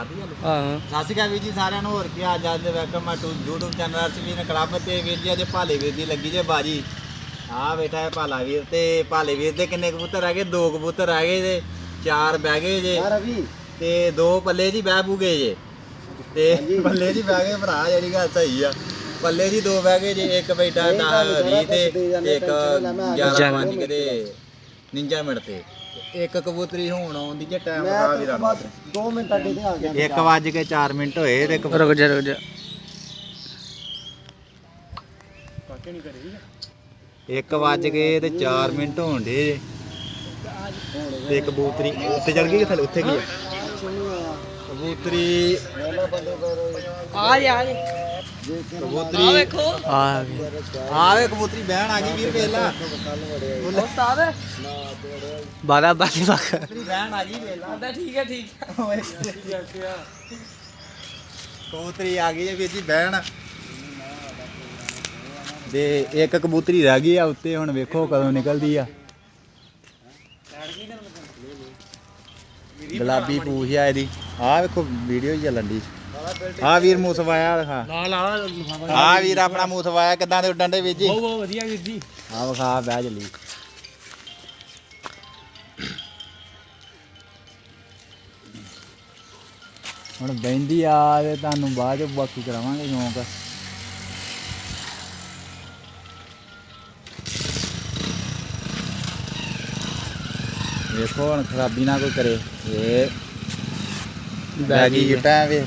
ਖਾਧੀ ਹਲੇ ਆਹੋ। ਸਤਿ ਸ਼੍ਰੀ ਅਕਾਲ ਵੀਰ ਜੀ ਸਾਰਿਆਂ ਨੂੰ ਹੋਰ ਕੀ ਹਾਲ ਚਾਲ ਦੇ ਵੈਲਕਮ ਆ to YouTube channel Arshveen club ਤੇ ਵੀਰ ਜੀ ਅੱਜ ਭਾਲੇ ਵੀਰ ਦੀ ਲੱਗੀ ਜੇ ਬਾਜੀ। ਆ ਬੈਠਾ ਹੈ ਭਾਲਾ ਵੀਰ ਤੇ ਭਾਲੇ ਵੀਰ ਦੇ ਕਿੰਨੇ ਕਬੂਤਰ ਹੈਗੇ ਦੋ ਕਬੂਤਰ ਹੈਗੇ ਜੇ ਚਾਰ ਬਹਿ ਗਏ ਜੇ। ਰਵੀ ਤੇ ਦੋ ਪੱਲੇ ਜੀ ਬਹਿ ਬੂਗੇ ਜੇ। ਤੇ ਪੱਲੇ ਜੀ ਬਹਿ ਗਏ ਭਰਾ ਜਿਹੜੀ ਗੱਲ ਸਹੀ ਆ। ਪੱਲੇ ਜੀ ਦੋ ਬਹਿ ਗਏ ਜੇ ਇੱਕ ਬੈਠਾ ਇਹ ਗੱਲ 10 20 ਤੇ ਇੱਕ ਟੈਨਸ਼ਨ ਨਾ ਮੈਂ ਆ 11 ਵਜੇ ਕਿਤੇ ਨਿੰਜਾ ਮਿੰਟ ਤੇ। ਇੱਕ ਕਬੂਤਰੀ ਹੋਣ ਆਉਂਦੀ ਜੇ ਟਾਈਮ ਮੈਂ ਦਾ ਤਾਂ ਬਸ 2 ਮਿੰਟ ਅੱਡੇ ਤੇ ਆ ਗਿਆ ਇੱਕ ਵੱਜ ਕੇ 4 ਮਿੰਟ ਹੋਏ ਤੇ ਕਬੂ- ਰੁਕ ਜਾ ਰੁਕ ਜਾ। ਇੱਕ ਵੱਜ ਕੇ ਤੇ 4 ਮਿੰਟ ਹੋਣ ਦੇ ਤੇ ਕਬੂਤਰੀ ਉੱਤੇ ਚੜ ਗਈ ਕਿ ਥੱਲੇ ਉੱਥੇ ਕੀ ਆ? ਕਬੂਤਰੀ ਆ ਜਾ। ਕਬੂਤਰੀ। ਆ ਗਿਆ ਆਵੇ ਕਬੂਤਰੀ ਬਹਿਣ ਆ ਗਈ ਵੀਰ ਵੇਲਾ ਉਸਤਾਦ ਬਾਰਾ ਬਾਰੀ ਬਾਕ ਕਬੂਤਰੀ ਬਹਿਣ ਆ ਗਈ ਵੇਲਾ ਠੀਕ ਹੈ ਠੀਕ ਕਬੂਤਰੀ ਆ ਗਈ ਹੈ ਵੀਰ ਜੀ ਬਹਿਣ। ਤੇ ਇੱਕ ਕਬੂਤਰੀ ਰਹਿ ਗਈ ਆ ਉੱਤੇ ਹੁਣ ਵੇਖੋ ਕਦੋਂ ਨਿਕਲਦੀ ਆ। ਗੁਲਾਬੀ ਪੂਛ ਆ ਇਹਦੀ। ਆ ਵੇਖੋ ਵੀਡੀਓ ਹੀ ਚੱਲਣ ਦੀ ਆ ਵੀਰ ਮੂਸਵਾਇਆ ਦਿਖਾ। ਲਾ ਲਾ ਆ ਵੀਰ ਆਪਣਾ ਮੂਸਵਾਇਆ ਕਿਦਾਂ ਦੇ ਉੱਡਣ ਦੇ ਵੀਰ ਜੀ? ਬਹੁਤ ਬਹੁਤ ਵਧੀਆ ਵੀਰ ਜੀ। ਆ ਵਿਖਾ ਬਹਿ ਜਲੀ ਹੁਣ ਬੈਂਦੀ ਆ ਤੇ ਤੁਹਾਨੂੰ ਬਾਅਦ ਚ ਬਾਕੀ ਕਰਾਵਾਂਗੇ ਸ਼ੌਂਕ। ਵੇਖੋ ਹੁਣ ਖਰਾਬੀ ਨਾ ਕੋਈ ਕਰੇ। ਇਹ ਬੈਗੀ ਗਿਟਾ ਵੇ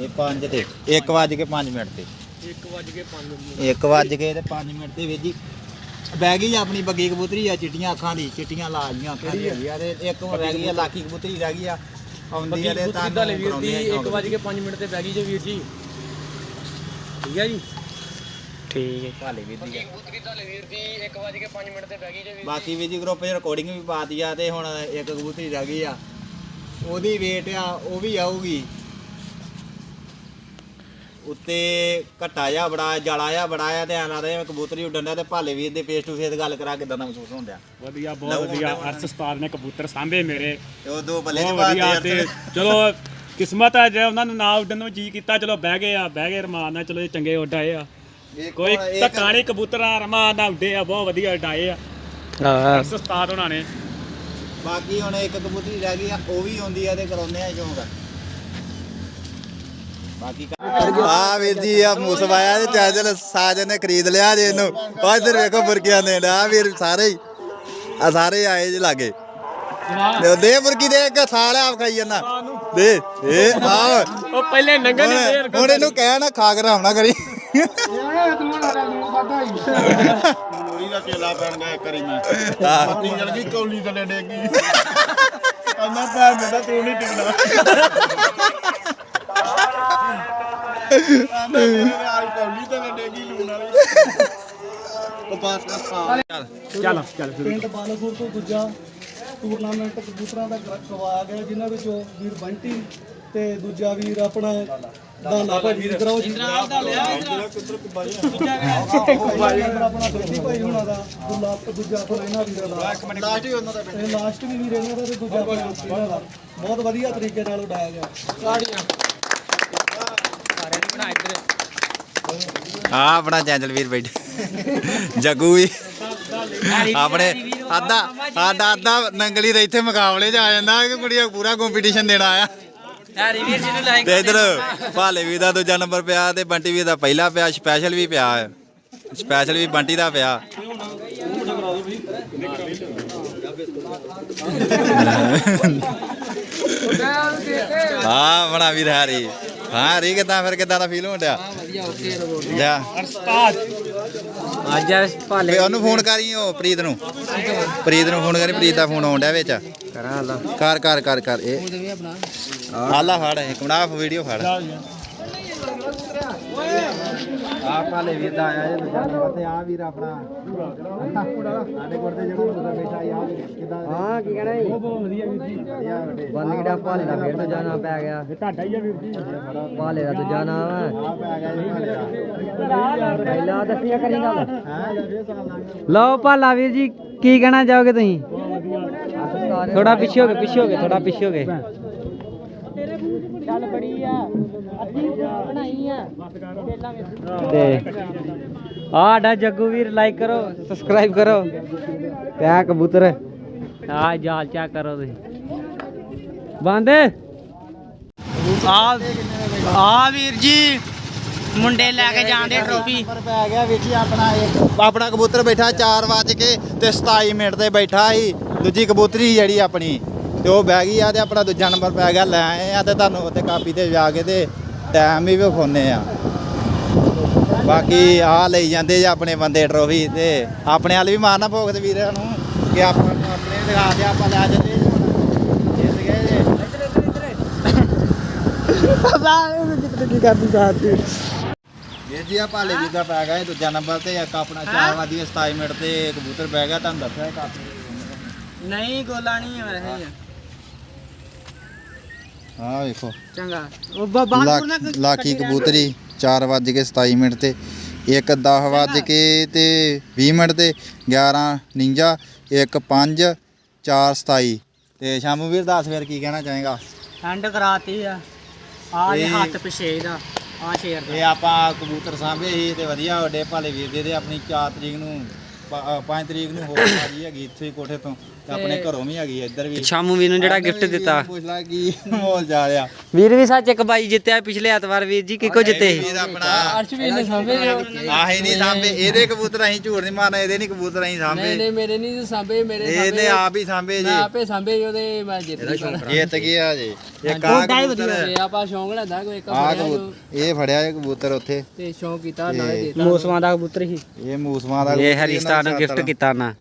ਇਹ 5 ਤੇ 1 ਵਜ ਕੇ 5 ਮਿੰਟ ਤੇ। 1 ਵਜ ਕੇ 5 ਮਿੰਟ। 1 ਵੱਜ ਕੇ ਤੇ 5 ਮਿੰਟ ਵਿੱਚ ਹੀ ਬਹਿ ਗਈ ਆਪਣੀ ਬੱਗੀ ਕਬੂਤਰੀ ਆ ਚਿੱਟੀਆਂ ਅੱਖਾਂ ਦੀ ਚਿੱਟੀਆਂ ਲਾਲ ਜੀਆਂ ਅੱਖਾਂ ਦੀ ਹੈਗੀ ਆ ਤੇ ਇੱਕ ਰਹਿ ਗਈ ਆ ਲਾਕੀ ਕਬੂਤਰੀ ਰਹਿ ਗਈ ਆ। ਆਉਂਦੀ ਆ ਤੇ ਕਿੱਦਾਂ ਲੈ ਵੀਰ ਆ 1 ਵਜ ਕੇ 5 ਮਿੰਟ ਤੇ ਬਹਿ ਗਈ ਜੇ ਵੀਰ ਜੀ। ਠੀਕ ਹੈ ਜੀ? ਠੀਕ ਹੈ ਭਾਲੇ ਵੀਰ ਆ। ਕਬੂਤਰੀ ਤਾਂ ਵੀਰ ਦੀ 1 ਵਜ ਕੇ 5 ਮਿੰਟ ਤੇ ਬਹਿ ਗਈ ਜੇ ਵੀਰ ਬਾਕੀ ਵੀ ਜੀ ਗਰੁੱਪ 'ਚ ਰਿਕਾਰਡਿੰਗ ਵੀ ਪਾਤੀ ਆ ਤੇ ਹੁਣ ਇੱਕ ਕਬੂਤਰੀ ਰਹਿ ਗਈ ਆ। ਉਹਦੀ ਵੇਟ ਆ ਉਹ ਵੀ ਆਊਗੀ। ਉੱਤੇ ਘਟਾ ਜਾ ਬੜਾ ਜਾਲਾ ਜਾ ਬੜਾ ਆ ਤੇ ਐਂ ਲੱਗਦਾ ਜਿਵੇਂ ਕਬੂਤਰੀ ਉੱਡਣ ਡਿਆ ਤੇ ਭਾਲੇ ਵੀਰ ਦੇ ਫੇਸ ਟੂ ਫੇਸ ਗੱਲ ਕਰਾ ਕਿਦਾਂ ਦਾ ਮਹਿਸੂਸ ਹੁੰਦਾ ਵਧੀਆ ਬਹੁਤ ਵਧੀਆ। ਅਰਸ਼ ਉਸਤਾਦ ਨੇ ਕਬੂਤਰ ਸਾਂਭੇ ਮੇਰੇ। ਉਹ ਦੋ ਬੱਲੇ ਵਧੀਆ ਪਾਤੇ ਤੇ ਚਲੋ ਕਿਸਮਤ ਹੈ ਜੇ ਉਹਨਾਂ ਨੂੰ ਨਾ ਉੱਡਣ ਨੂੰ ਜੀ ਕੀਤਾ ਚਲੋ ਬਹਿ ਗਏ ਆ ਬਹਿ ਗਏ ਰਮਾਨ ਨਾਲ ਚਲੋ ਇਹ ਚੰਗੇ ਉੱਡ ਆਏ ਆ। ਕੋਈ ਧੱਕਾ ਨਹੀਂ ਕਬੂਤਰਾਂ ਰਮਾਨ ਨਾਲ ਉੱਡੇ ਆ ਬਹੁਤ ਵਧੀਆ ਉਡਾਏ ਆ। ਹਾਂ ਅਰਸ਼ ਉਸਤਾਦ ਉਹਨਾਂ ਨੇ। ਬਾਕੀ ਹੁਣ ਇੱਕ ਕਬੂਤਰੀ ਰਹਿ ਗਈ ਆ ਉਹ ਵੀ ਆਉਂਦੀ ਆ ਤੇ ਕਰਾਉਂਦੇ ਆ ਸ਼ੌਂਕ। ਆ ਵੀਰ ਜੀ ਆ ਮੂਸਵਾਇਆ ਤੇ ਚੈਨਲ ਸਾਜਨ ਨੇ ਖਰੀਦ ਲਿਆ ਜੇ ਇਹਨੂੰ। ਉਹ ਇੱਧਰ ਵੇਖੋ ਬੁਰਕੀਆਂ ਦੇ ਆ ਵੀਰ ਸਾਰੇ ਹੀ। ਆ ਸਾਰੇ ਆਏ ਜੇ ਲਾਗੇ। ਦੇ ਦੇ ਬੁਰਕੀ ਦੇ ਇੱਕ ਸਾਲ ਆਪ ਖਾਈ ਜਾਂਦਾ। ਦੇ ਦੇ ਆ ਉਹ ਪਹਿਲੇ ਨੰਗਾ ਨਹੀਂ ਹੁਣ ਹੁਣ ਇਹਨੂੰ ਕਹਿ ਨਾ ਖਾ ਕੇ ਰਾਮ ਨਾ ਕਰੀ। ਲੋਰੀ ਦਾ ਗਿਆ ਮੈਂ। ਆ ਗਈ ਕੌਲੀ ਥੱਲੇ ਡੇਗ ਗਈ। ਅੰਨਾ ਪੈਰ ਮੇਰਾ ਤੂੰ ਨਹੀਂ ਟਿਕਣਾ। ਅੰਨਾ ਕੌਲੀ ਥੱਲੇ ਡੇਗੀ ਲੂਣ ਵਾਲੀ ਉਹ ਪਾਸ ਕਰ ਸਾਲ ਚੱਲ ਚੱਲ ਪਿੰਡ ਬਾਲਗੁਰ ਤੋਂ ਦੂਜਾ ਟੂਰਨਾਮੈਂਟ ਕਬੂਤਰਾਂ ਦਾ ਕਰਵਾਇਆ ਗਿਆ ਜਿਨ੍ਹਾਂ ਵਿੱਚੋਂ ਵੀਰ ਬੰਟੀ ਤੇ ਦੂਜਾ ਵੀਰ ਆਪਣਾ ਦਾਨਾ ਭਾਈ ਕਰਾਓ ਜਿੰਦਰਾਲ ਦਾ ਲਿਆ ਆਪਣਾ ਬੇਟੀ ਭਾਈ ਹੁਣਾਂ ਦਾ ਦੂਲਾ ਦੂਜਾ ਆਪਣਾ ਇਹਨਾਂ ਵੀਰਾਂ ਦਾ ਲਾਸਟ ਹੀ ਉਹਨਾਂ ਦਾ ਇਹ ਲਾਸਟ ਵੀ ਵੀਰ ਇਹਨਾਂ ਦਾ ਤੇ ਦੂਜਾ ਆਪਣਾ ਇਹਨਾਂ ਦਾ ਬਹੁਤ ਵਧੀਆ ਤਰੀਕੇ ਨਾਲ ਉਡਾਇਆ ਗਿਆ। ਆ ਆਪਣਾ ਚੈਨਲ ਵੀਰ ਬੈਠੇ। ਜੱਗੂ ਵੀ। ਆਪਣੇ ਆਦਾ ਆਦਾ ਆਦਾ ਨੰਗਲੀ ਦੇ ਇੱਥੇ ਮੁਕਾਬਲੇ 'ਚ ਆ ਜਾਂਦਾ ਕਿ ਕੁੜੀਆਂ ਪੂਰਾ ਕੰਪੀਟੀਸ਼ਨ ਦੇਣਾ ਆ ਹੈਰੀ ਵੀਰ ਜੀ ਨੂੰ ਲਾਈਕ ਤੇ ਇਧਰ ਭਾਲੇ ਵੀ ਦਾ ਦੂਜਾ ਨੰਬਰ ਪਿਆ ਤੇ ਬੰਟੀ ਵੀ ਦਾ ਪਹਿਲਾ ਪਿਆ ਸਪੈਸ਼ਲ ਵੀ ਪਿਆ ਹੈ। ਸਪੈਸ਼ਲ ਵੀ ਬੰਟੀ ਦਾ ਪਿਆ। ਹਾਂ ਬਣਾ ਵੀਰ ਹਾਰੀ। ਹਾਂ ਹਰੀ ਕਿਦਾਂ? ਫਿਰ ਕਿਦਾਂ ਦਾ ਫੀਲ ਹੋਣ ਡਿਆ? ਵਧੀਆ ਓਕੇ ਰੋਡ ਜਾ। ਉਸਤਾਦ। ਅੱਜ ਭਾਲੇ। ਵੇ ਉਹਨੂੰ ਫੋਨ ਕਰੀ ਉਹ ਪ੍ਰੀਤ ਨੂੰ। ਪ੍ਰੀਤ ਨੂੰ ਫੋਨ ਕਰੀ ਪ੍ਰੀਤ ਦਾ ਫੋਨ ਆਉਣ ਡਿਆ ਵਿੱਚ। ਕਰਾਂ ਕਰ ਕਰ ਕਰ ਕਰ ਇਹ। ਆਲਾ ਫੜ ਇੱਕ ਬਣਾ ਵੀਡੀਓ ਫੜ। ਆ ਪਾਲੇ ਵੀਰ ਦਾ ਆਇਆ ਜੇ ਦੂਜਾ ਨੰਬਰ ਤੇ ਆ ਵੀਰ ਆਪਣਾ। ਸਾਡੇ ਕੋਲ ਤੇ ਜਿਹੜਾ ਮੁੰਡਾ ਬੈਠਾ ਆ ਕਿਦਾਂ ਹਾਂ ਕੀ ਕਹਿਣਾ ਜੀ? ਬਹੁਤ ਵਧੀਆ ਵੀਰ ਜੀ। ਵਧੀਆ ਬੇਟੇ ਬੰਦ ਕਿਹੜਾ ਭਾਲੇ ਦਾ ਫੇਰ ਦੂਜਾ ਨਾਮ ਪੈ ਗਿਆ। ਇਹ ਤੁਹਾਡਾ ਹੀ ਆ ਵੀਰ ਜੀ। ਭਾਲੇ ਦਾ ਦੂਜਾ ਨਾਮ ਹੈ। ਆ ਪੈ ਗਿਆ ਜੀ ਭਾਲੇ ਦਾ। ਪਹਿਲਾਂ ਦੱਸਿਆ ਕਰੀ ਗੱਲ। ਹਾਂ ਲੈ ਫੇਰ ਸਾਲ ਲੰਘ ਲਓ ਭਾਲਾ ਵੀਰ ਜੀ ਕੀ ਕਹਿਣਾ ਚਾਹੋਗੇ ਤੁਸੀਂ? ਥੋੜਾ ਪਿੱਛੇ ਹੋ ਗਏ ਪਿੱਛੇ ਹੋ ਗਏ ਥੋੜਾ ਪਿੱਛੇ ਹੋ ਗਏ ਚੱਲ ਬੜੀ ਆ। ਅੱਧੀ ਬਣਾਈ ਆ। ਤੇ ਆਡਾ ਜੱਗੂ ਵੀਰ ਲਾਈਕ ਕਰੋ ਸਬਸਕ੍ਰਾਈਬ ਕਰੋ। ਤੇ ਆ ਕਬੂਤਰ ਆ ਜਾਲ ਚਾ ਕਰੋ ਤੁਸੀਂ। ਬੰਦ। ਆ ਆ ਵੀਰ ਜੀ ਮੁੰਡੇ ਲੈ ਕੇ ਜਾਂਦੇ ਟਰੋਫੀ ਪੈ ਗਿਆ ਵੀਰ ਜੀ ਆਪਣਾ ਇੱਕ ਆਪਣਾ ਕਬੂਤਰ ਬੈਠਾ 4 ਵਜ ਕੇ ਤੇ 27 ਮਿੰਟ ਤੇ ਬੈਠਾ ਸੀ। ਦੂਜੀ ਕਬੂਤਰੀ ਜਿਹੜੀ ਆਪਣੀ। ਤੇ ਉਹ ਬਹਿ ਗਈ ਆ ਤੇ ਆਪਣਾ ਦੂਜਾ ਨੰਬਰ ਪੈ ਗਿਆ ਲੈ ਆਏ ਆ ਤੇ ਤੁਹਾਨੂੰ ਉੱਤੇ ਕਾਪੀ ਤੇ ਜਾ ਕੇ ਤੇ ਟਾਈਮ ਵੀ ਵਿਖਾਉਨੇ ਆ। ਬਾਕੀ ਆ ਲਈ ਜਾਂਦੇ ਜੀ ਆਪਣੇ ਬੰਦੇ ਟਰੋਫੀ ਤੇ। ਆਪਣੇ ਵਾਲ ਵੀ ਮਾਰਨਾ ਭੋਗ ਤੇ ਵੀਰਾਂ ਨੂੰ ਕਿ ਆਪਾਂ ਨੂੰ ਆਪਣੇ ਦਿਖਾ ਦੇ ਆਪਾਂ ਲੈ ਜਾਂਦੇ ਜੀ। ਇਹ ਜੀ। ਆ ਭਾਲੇ ਵੀ ਦਾ ਪੈ ਗਿਆ ਦੂਜਾ ਨੰਬਰ ਤੇ ਇੱਕ ਆਪਣਾ 4 ਵਜੇ 27 ਮਿੰਟ ਤੇ ਕਬੂਤਰ ਬਹਿ ਗਿਆ ਤੁਹਾਨੂੰ ਦੱਸਿਆ ਕਾਪੀ। ਨਹੀਂ ਗੋਲਾ ਨਹੀਂ ਹੈ ਵੈਸੇ। ਹਾਂ ਵੇਖੋ। ਚੰਗਾ। ਉਹ ਬਾਹਰ ਲਾ- ਲਾਕੀ ਕਬੂਤਰੀ 4 ਵਜ ਕੇ 27 ਮਿੰਟ ਤੇ। ਇੱਕ 10 ਵਜ ਕੇ ਤੇ 20 ਮਿੰਟ ਤੇ 11 ਨਿੰਜਾ ਇੱਕ 5 4 27 ਤੇ ਸ਼ਾਮੂ ਵੀਰ ਦੱਸ ਫਿਰ ਕੀ ਕਹਿਣਾ ਚਾਹੇਗਾ? ਹੈਂਡ ਕਰਾਤੀ ਆ। ਆ ਇਹ ਇਹ- ਹੱਥ ਪਿਛੇ ਦਾ ਆ ਸ਼ੇਰ ਦਾ। ਇਹ ਆਪਾਂ ਕਬੂਤਰ ਸਾਂਭੇ ਸੀ ਤੇ ਵਧੀਆ ਵੱਡੇ ਭਾਲੇ ਵੀਰ ਦੇ ਆਪਣੀ 4 ਤਰੀਕ ਨੂੰ 5 ਤਰੀਕ ਨੂੰ ਹੋਰ ਸਾਰੀ ਹੈਗੀ ਇੱਥੇ ਹੀ ਕੋਠੇ ਤੋਂ। ਤੇ ਆਪਣੇ ਘਰੋਂ ਵੀ ਹੈਗੀ ਇੱਧਰ ਵੀ। ਸ਼ਾਮੂ ਵੀਰ ਨੂੰ ਜਿਹੜਾ ਗਿਫਟ ਦਿੱਤਾ। ਪੁੱਛ ਲੈ ਕੀ ਮੋਲ ਜਾ ਰਿਹਾ। ਵੀਰ ਵੀ ਸੱਚ ਇੱਕ ਬਾਈ ਜਿੱਤਿਆ ਪਿਛਲੇ ਐਤਵਾਰ ਵੀਰ ਜੀ ਕਿੱਕੋ ਜਿੱਤੇ? ਵੀਰ ਆਪਣਾ। ਅਰਸ਼ਵੀਰ ਨੇ ਸਾਂਭੇ ਆਹੀ ਨਹੀਂ ਸਾਂਭੇ ਇਹਦੇ ਕਬੂਤਰ ਅਸੀਂ ਝੂਠ ਨਹੀਂ ਮਾਰਨਾ ਇਹਦੇ ਨਹੀਂ ਕਬੂਤਰ ਅਸੀਂ ਸਾਂਭੇ। ਮੇਰੇ ਨਹੀਂ ਸਾਂਭੇ ਮੇਰੇ ਇਹਨੇ ਆਪ ਹੀ ਸਾਂਭੇ ਜੀ। ਆਪੇ ਸਾਂਭੇ ਉਹਦੇ ਮੈਂ ਜਿੱਤ ਗਿਆ। ਜਿੱਤ ਗਿਆ ਜੀ। ਇੱਕ ਆ ਕਬੂਤਰ ਤੇ ਆਪਾਂ ਸ਼ੌਂਕ ਲੈਂਦਾ ਕੋਈ ਇੱਕ ਆ ਫੜਿਆ ਕਬੂਤਰ ਇਹ ਫੜਿਆ ਇਹ ਕਬੂਤਰ ਉੱਥੇ। ਤੇ ਸ਼ੌਂਕ ਕੀਤਾ ਨਾਲੇ ਦੇਤਾ। ਮੌਸਮਾਂ ਦਾ ਕਬੂਤਰ ਹੀ। ਇਹ ਮੂਸਮਾਂ ਦਾ ਇਹ ਕਬੂਤਰ ਹਰੀਸਤਾਨ ਨੂੰ ਗਿਫਟ ਕੀਤਾ ਨਾ।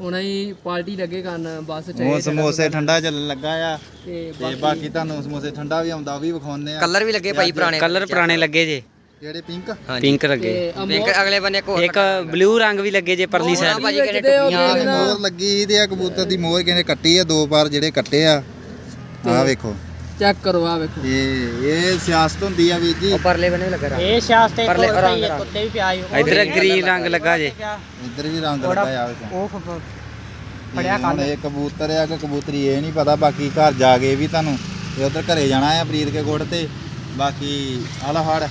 ਹੁਣ ਅਸੀਂ ਪਾਰਟੀ ਲੱਗੇ ਕਰਨ ਬੱਸ ਚ ਉਹ ਸਮੋਸੇ ਠੰਡਾ ਚੱਲਣ ਲੱਗਾ ਆ। ਤੇ ਤੇ ਬਾਕੀ ਤੁਹਾਨੂੰ ਸਮੋਸੇ ਠੰਡਾ ਵੀ ਆਉਂਦਾ ਉਹ ਵੀ ਵਿਖਾਉਂਦੇ ਆ। ਕਲਰ ਵੀ ਲੱਗੇ ਭਾਈ ਪੁਰਾਣੇ। ਕਲਰ ਪੁਰਾਣੇ ਲੱਗੇ ਜੇ। ਕਿਹੜੇ ਪਿੰਕ ਪਿੰਕ ਲੱਗੇ। ਤੇ ਇੱਕ ਅਗਲੇ ਬੰਨੇ ਕੋ ਇੱਕ ਬਲੂ ਰੰਗ ਵੀ ਲੱਗੇ ਜੇ ਪਰਲੀ ਸਾਈਡ ਭਾਜੀ ਉਹ ਆਹ ਮੋਹਰ ਲੱਗੀ ਤੇ ਆ ਕਬੂਤਰ ਦੀ ਮੋਹਰ ਕਹਿੰਦੇ ਕੱਟੀ ਆ ਦੋ ਵਾਰ ਜਿਹੜੇ ਕੱਟੇ ਆ। ਆ ਵੇਖੋ। ਚੈੱਕ ਕਰੋ ਆ ਵੇਖੋ। ਇਹ ਇਹ ਸਿਆਸਤ ਹੁੰਦੀ ਆ ਵੀਰ ਜੀ। ਉਹ ਪਰਲੇ ਬੰਨੇ ਵੀ ਲੱਗਾ ਰੰਗ। ਇਹ ਸ਼ਾਸਤੇ ਪਰਲੇ ਕੋਲ ਰੰਗ ਪਈ ਰੰਗ। ਕੁੱਤੇ ਵੀ ਪਿਆ ਇਧਰ ਗ੍ਰੀਨ ਰੰਗ ਲੱਗਾ ਜੇ। ਇੱਧਰ ਵੀ ਰੰਗ ਲੱਗਾ ਆ ਵੇਖੋ। ਉਹ ਫੜਿਆ ਹੁਣ ਇਹ ਕਬੂਤਰ ਆ ਕਿ ਕਬੂਤਰੀ ਇਹ ਨਹੀਂ ਪਤਾ ਬਾਕੀ ਘਰ ਜਾ ਕੇ ਵੀ ਤੁਹਾਨੂੰ ਇਹ ਉਧਰ ਘਰੇ ਜਾਣਾ ਆ ਪ੍ਰੀਤ ਕੇ ਗੁੜ ਤੇ। ਬਾਕੀ ਆਲਾ ਫੜ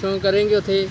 ਸ਼ੌਂਕ ਕਰਾਂਗੇ ਉੱਥੇ।